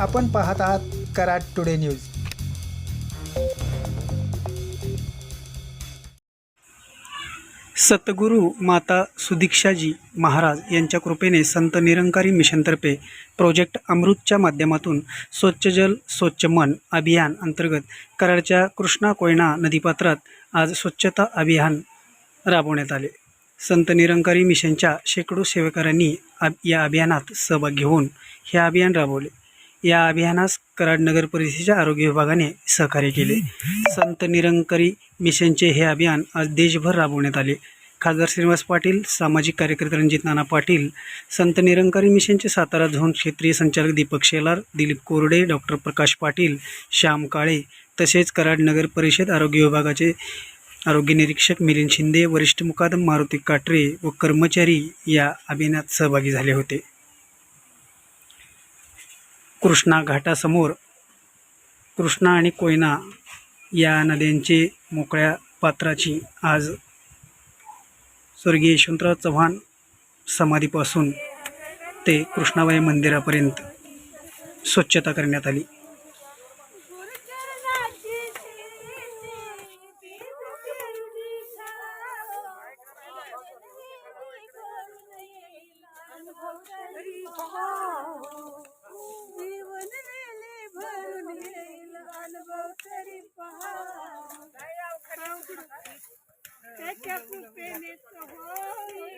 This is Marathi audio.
आपण पाहत आहात कराड टुडे न्यूज. सतगुरू माता सुदीक्षाजी महाराज यांच्या कृपेने संत निरंकारी मिशनतर्फे प्रोजेक्ट अमृतच्या माध्यमातून स्वच्छ जल स्वच्छ मन अभियान अंतर्गत कराडच्या कृष्णा कोयना नदीपात्रात आज स्वच्छता अभियान राबवण्यात आले. संत निरंकारी मिशनच्या शेकडो सेवेकऱ्यांनी या अभियानात सहभाग घेऊन हे अभियान राबवले. या अभियानास कराड नगर परिषदेच्या आरोग्य विभागाने सहकार्य केले. संत निरंकारी मिशनचे हे अभियान आज देशभर राबवण्यात आले. खासदार श्रीनिवास पाटील सामाजिक कार्यकर्ते रणजित नाना पाटील संत निरंकारी मिशनचे सातारा झोन क्षेत्रीय संचालक दीपक शेलार दिलीप कोरडे डॉक्टर प्रकाश पाटील श्याम काळे तसेच कराड नगर परिषद आरोग्य विभागाचे आरोग्य निरीक्षक मिलिंद शिंदे वरिष्ठ मुकादम मारुती काटरे व कर्मचारी या अभियानात सहभागी झाले होते. कृष्णा घाटासमोर कृष्णा आणि कोयना या नद्यांचे मोकळ्या पात्राची आज स्वर्गीय यशवंतराव चव्हाण समाधीपासून ते कृष्णाबाई मंदिरापर्यंत स्वच्छता करण्यात आली. अनुभव तरी पहा त्याच्या कृपेने हो